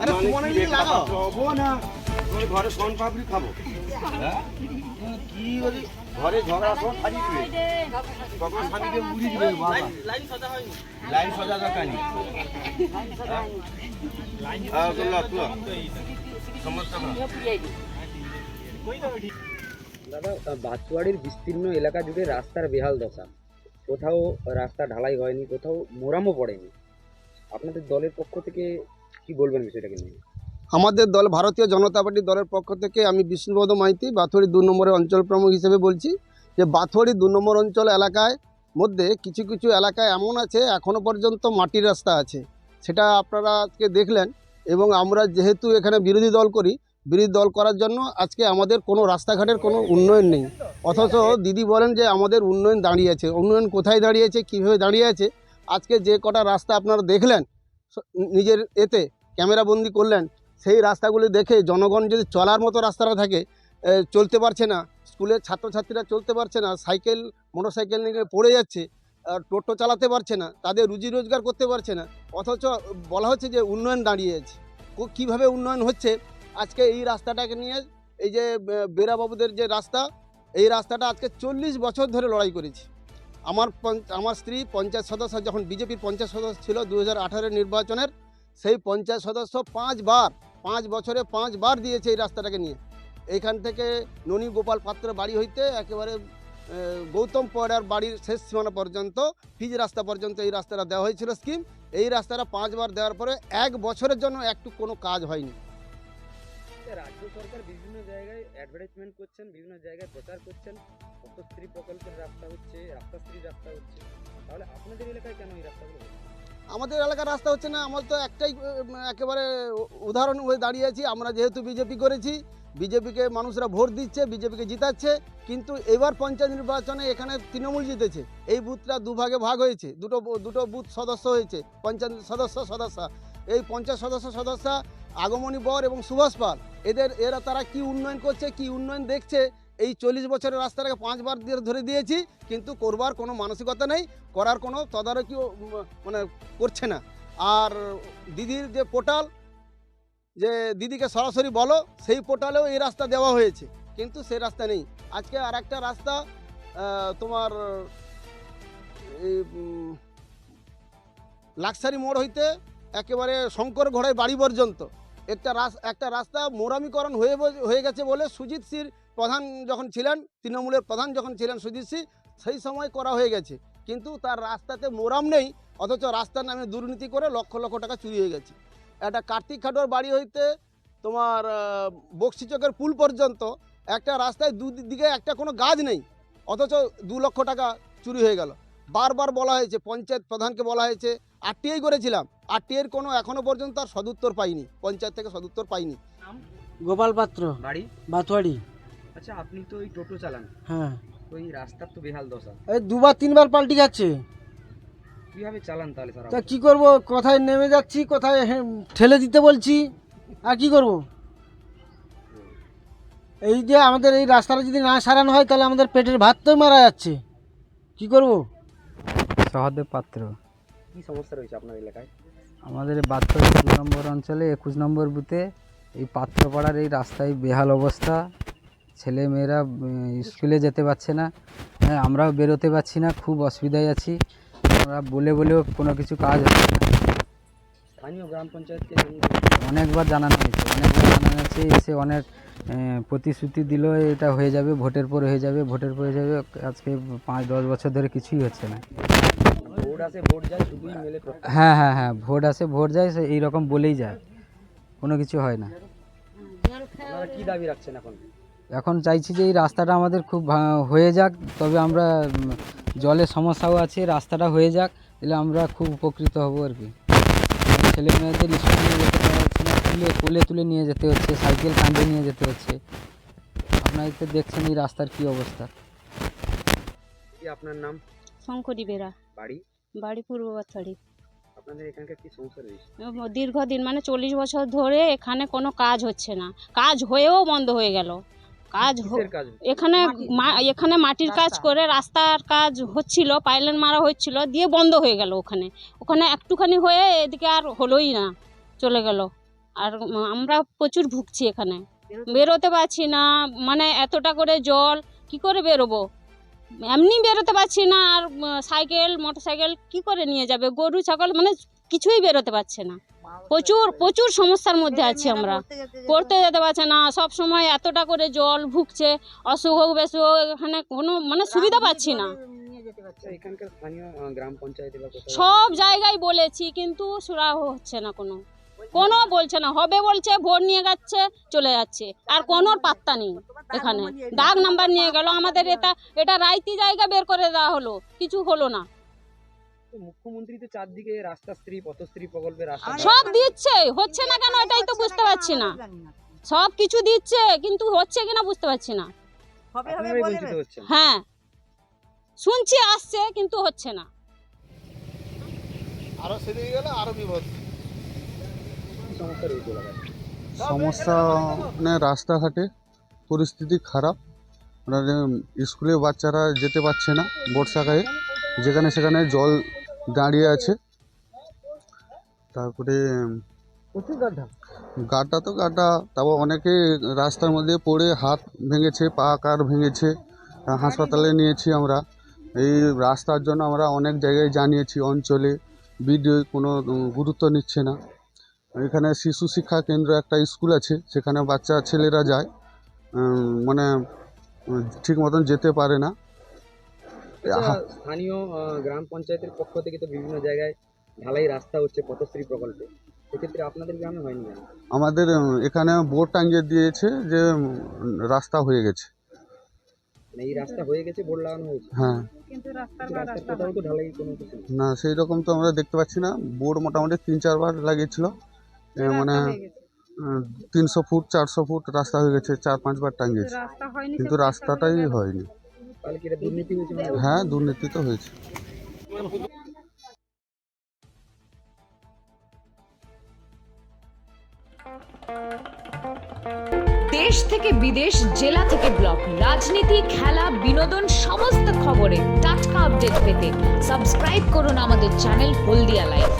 আরে নিয়ে লাগাও। খাব না? ওই ঘরে কোন পাপড়ি খাব। হ্যাঁ? কি বলি ঘরে ঝগড়া সব ছাড়িয়ে দিবে তখন স্বামীকে মুড়ি দিবে বাবা। লাইন সজা দরকার নেই। হ্যাঁ? তুলো তুলো। সমস্যা না দাদা বাঁশবাড়ির বিস্তীর্ণ এলাকা জুড়ে রাস্তার বেহাল দশা। কোথাও রাস্তা ঢালাই হয়নি কোথাও মোরামও পড়েনি। আপনাদের দলের পক্ষ থেকে কি বলবেন বিষয়টাকে নিয়ে? আমাদের দল, ভারতীয় জনতা পার্টি দলের পক্ষ থেকে আমি বিষ্ণুপদ মাইতি বাথুয়ারি দু নম্বরের অঞ্চল প্রমুখ হিসেবে বলছি যে বাথুয়ারি দু নম্বর অঞ্চল এলাকায় মধ্যে কিছু কিছু এলাকায় এমন আছে এখনও পর্যন্ত মাটির রাস্তা আছে। সেটা আপনারা আজকে দেখলেন এবং আমরা যেহেতু এখানে বিরোধী দল করি, বিরোধী দল করার জন্য আজকে আমাদের কোনো রাস্তাঘাটের কোনো উন্নয়ন নেই। অথচ দিদি বলেন যে আমাদের উন্নয়ন দাঁড়িয়ে আছে। উন্নয়ন কোথায় দাঁড়িয়েছে কীভাবে দাঁড়িয়ে আছে? আজকে যে কটা রাস্তা আপনারা দেখলেন নিজের এতে ক্যামেরাবন্দি করলেন, সেই রাস্তাগুলি দেখে জনগণ যদি চলার মতো রাস্তাটা থাকে চলতে পারছে না স্কুলের ছাত্রছাত্রীরা চলতে পারছে না, সাইকেল, মোটরসাইকেল নিয়ে পড়ে যাচ্ছে আর টোটো চালাতে পারছে না, তাদের রুজি রোজগার করতে পারছে না, অথচ বলা হচ্ছে যে উন্নয়ন দাঁড়িয়ে আছে। কীভাবে উন্নয়ন হচ্ছে? আজকে এই রাস্তাটাকে নিয়ে, এই যে বেরাবাবুদের যে রাস্তা, এই রাস্তাটা আজকে চল্লিশ বছর ধরে লড়াই করেছি। আমার আমার স্ত্রী পঞ্চায়েত সদস্য, যখন বিজেপির পঞ্চায়েত সদস্য ছিল দু হাজার আঠেরো নির্বাচনের সেই পঞ্চায়েত সদস্য পাঁচবার পাঁচ বছরে পাঁচবার দিয়েছে এই রাস্তাটাকে নিয়ে। এইখান থেকে ননী গোপাল পাত্র বাড়ি হইতে একেবারে গৌতম পয়রার বাড়ির শেষ সীমানা পর্যন্ত, ফিজ রাস্তা পর্যন্ত এই রাস্তাটা দেওয়া হয়েছিল স্কিম এই রাস্তাটা পাঁচবার দেওয়ার পরে এক বছরের জন্য একটু কোনো কাজ হয়নি। রাজ্য সরকার বিভিন্ন জায়গায় অ্যাডভার্টাইজমেন্ট করছেন, বিভিন্ন জায়গায় প্রচার করছেন। পথশ্রী প্রকল্পের রাস্তা হচ্ছে, রাস্তাশ্রী রাস্তা হচ্ছে। তাহলে আপনাদের এলাকায় কেন এই রাস্তাগুলো? আমাদের এলাকার রাস্তা হচ্ছে না, আমার তো একটাই, একেবারে উদাহরণ হয়ে দাঁড়িয়ে আছি, আমরা যেহেতু বিজেপি করেছি, বিজেপিকে মানুষরা ভোট দিচ্ছে, বিজেপিকে জিতাচ্ছে, কিন্তু এবার পঞ্চায়েত নির্বাচনে এখানে তৃণমূল জিতেছে, এই বুথটা দুভাগে ভাগ হয়েছে, দুটো দুটো বুথ সদস্য হয়েছে, পঞ্চায়েত সদস্য সদস্য, এই পঞ্চায়েত সদস্য সদস্য আগমনী বর এবং সুভাষ পাল, এদের, এরা তারা কি উন্নয়ন করছে, কি উন্নয়ন দেখছে এই চল্লিশ বছরের রাস্তাটাকে পাঁচবার দিয়ে ধরে দিয়েছি, কিন্তু করবার কোনো মানসিকতা নেই, করার কোনো তদারকিও মানে করছে না। আর দিদির যে পোর্টাল, যে দিদিকে সরাসরি বলো, সেই পোর্টালেও এই রাস্তা দেওয়া হয়েছে, কিন্তু সেই রাস্তা নেই। আজকে আর একটা রাস্তা তোমার এই লাক্সারি মোড় হইতে একেবারে শঙ্কর ঘোড়ায় বাড়ি পর্যন্ত। একটা একটা রাস্তা মোরামিকরণ হয়ে হয়ে গেছে বলে সুজিত সির প্রধান যখন ছিলেন তৃণমূলের প্রধান যখন ছিলেন সুজিত সিং সেই সময় করা হয়ে গেছে। কিন্তু তার রাস্তাতে মোরাম নেই অথচ রাস্তার নামে দুর্নীতি করে লক্ষ লক্ষ টাকা চুরি হয়ে গেছে। একটা কার্তিক খাটোর বাড়ি হইতে তোমার আহ, বক্সি চকের পুল পর্যন্ত একটা রাস্তায় দুদিকে একটা কোনো গাছ নেই অথচ দু লক্ষ টাকা চুরি হয়ে গেল। বারবার বলা হয়েছে পঞ্চায়েত প্রধানকে বলা হয়েছে আরটিআই করেছিলাম। আরটিআইয়ের কোনো এখনও পর্যন্ত আর সদুত্তর পাইনি পঞ্চায়েত থেকে সদুত্তর পাইনি। গোপাল পাত্র। বাড়ি? বাতোয়ারি। আচ্ছা আপনি তো এই টোটো চালান। হ্যাঁ। তো এই রাস্তার তো বেহাল দশা। এই দুবার তিনবার পাল্টি যাচ্ছে কীভাবে চালান তাহলে তা কি করব? কোথায় নেমে যাচ্ছি কোথায় হে- ঠেলে দিতে বলছি আর কি করব? এই যে আমাদের এই রাস্তাটা যদি না সারানো হয় তাহলে আমাদের পেটের ভাত তো মারা যাচ্ছে। কি করব? সহদেব পাত্র। কি সমস্যা রয়েছে আপনার এলাকায়? আমাদের বাচ্চাদের দু নম্বর অঞ্চলে একুশ নম্বর বুথে এই পাত্রপাড়ার এই রাস্তায় বেহাল অবস্থা। ছেলে মেয়েরা স্কুলে যেতে পারছে না। হ্যাঁ আমরাও বেরোতে পারছি না খুব অসুবিধায় আছি। আমরা বলে বলেও কোনো কিছু কাজ হচ্ছে না। স্থানীয় গ্রাম পঞ্চায়েতকে অনেকবার জানানো হয়েছে অনেকবার জানানো হয়েছে এসে অনেক প্রতিশ্রুতি দিল এটা হয়ে যাবে ভোটের পর হয়ে যাবে ভোটের পর হয়ে যাবে আজকে পাঁচ দশ বছর ধরে কিছুই হচ্ছে না। ভোট আসে ভোট যায় শুধুই মেলে হ্যাঁ হ্যাঁ হ্যাঁ ভোট আসে ভোট যায় সে এইরকম বলেই যায়। কোনো কিছু হয় না। কি দাবি রাখছেন এখন? এখন চাইছি যে এই রাস্তাটা আমাদের খুব ভা- হয়ে যাক তবে আমরা জলের সমস্যাও আছে রাস্তাটা হয়ে যাক তাহলে আমরা খুব উপকৃত হব আর কি। ছেলে মেয়েদের স্কুলে নিয়ে যেতে পারা যাচ্ছে না তুলে কোলে তুলে নিয়ে যেতে হচ্ছে সাইকেল কাঁধে নিয়ে যেতে হচ্ছে। আপনারা তো দেখছেন এই রাস্তার কি অবস্থা। আপনার নাম? শঙ্করী বেরা। বাড়ি? বাড়ি পূর্ব বাথাড়ি আপনাদের এখানকার কি সমস্যা রয়েছে? দীর্ঘদিন মানে চল্লিশ বছর ধরে এখানে কোনো কাজ হচ্ছে না। কাজ হয়েও বন্ধ হয়ে গেল। কাজ এখানে মা- এখানে মাটির কাজ করে রাস্তার কাজ হচ্ছিল পাইলেন মারা হচ্ছিল দিয়ে বন্ধ হয়ে গেল ওখানে। ওখানে একটুখানি হয়ে এদিকে আর হলোই না চলে গেল। আর আমরা প্রচুর ভুগছি এখানে। বেরোতে পারছি না মানে এতটা করে জল কি করে বেরোবো? এমনি বেরোতে পারছি না আর সাইকেল মোটর সাইকেল কি করে নিয়ে যাবে? গরু ছাগল মানে কিছুই বেরোতে পারছে না। প্রচুর প্রচুর সমস্যার মধ্যে আছি আমরা। পড়তে যেতে পারছে না সব সময় এতটা করে জল ভুগছে অসুখ হোক বেসুখ হোক এখানে কোনো মানে সুবিধা পাচ্ছি না। সব জায়গায় বলেছি কিন্তু সুরাহ হচ্ছে না কোনো। কোনো বলছে না হবে বলছে ভোট নিয়ে যাচ্ছে চলে যাচ্ছে। আর কোনো পাত্তা নেই এখানে। ডাক নাম্বার নিয়ে গেল আমাদের এটা এটা রাইতি জায়গা বের করে দেওয়া হলো কিছু হলো না। মুখ্যমন্ত্রী তো চারদিকে রাস্তা স্ত্রী পথশ্রী প্রকল্পে রাস্তা সব দিচ্ছে হচ্ছে না কেন এটাই তো বুঝতে পারছি না। সব কিছু দিচ্ছে কিন্তু হচ্ছে কিনা বুঝতে পারছি না। হ্যাঁ শুনছি আসছে কিন্তু হচ্ছে না। আরও সেদিকে গেলে আরও বিপদ। সমস্যা মানে রাস্তাঘাটে পরিস্থিতি খারাপ। মানে স্কুলে বাচ্চারা যেতে পারছে না বর্ষাকালে, যেখানে সেখানে জল দাঁড়িয়ে আছে। তারপরে গাড্ডা তো গাড্ডা তারপর অনেকে রাস্তার মধ্যে পড়ে, হাত ভেঙেছে, পা কার ভেঙেছে, হাসপাতালে নিয়েছি আমরা। এই রাস্তার জন্য আমরা অনেক জায়গায় জানিয়েছি, অঞ্চলে, বিডিও কোনো গুরুত্ব নিচ্ছে না। এখানে শিশু শিক্ষা কেন্দ্র একটা স্কুল আছে সেখানে বাচ্চা ছেলেরা যায়। মানে ঠিক মতন যেতে পারে না। আচ্ছা, স্থানীয় গ্রাম পঞ্চায়েতের পক্ষ থেকে তো বিভিন্ন জায়গায় ঢালাই রাস্তা হচ্ছে পথশ্রী প্রকল্পে। সেক্ষেত্রে আপনাদের গ্রামে হয়নি আমাদের এখানে বোর্ড টাঙিয়ে দিয়েছে যে রাস্তা হয়ে গেছে। মানে এই রাস্তা হয়ে গেছে বোর্ড লাগানো হয়েছে? হ্যাঁ। কিন্তু রাস্তার ঢালাই কোনো কিছু না সেই রকম তো আমরা দেখতে পাচ্ছি না। বোর্ড মোটামুটি তিন চারবার লাগিয়েছিল। মানে তিনশো ফুট চারশো ফুট রাস্তা হয়ে গেছে চার পাঁচবার টাঙিয়েছে কিন্তু রাস্তাটাই হয়নি। মনে? হয়? হ্যাঁ দুর্নীতি তো হয়েছে। দেশ থেকে বিদেশ জেলা থেকে ব্লক রাজনীতি খেলা বিনোদন সমস্ত খবরে টাটকা আপডেট পেতে সাবস্ক্রাইব করুন আমাদের চ্যানেল হলদিয়া লাইফ।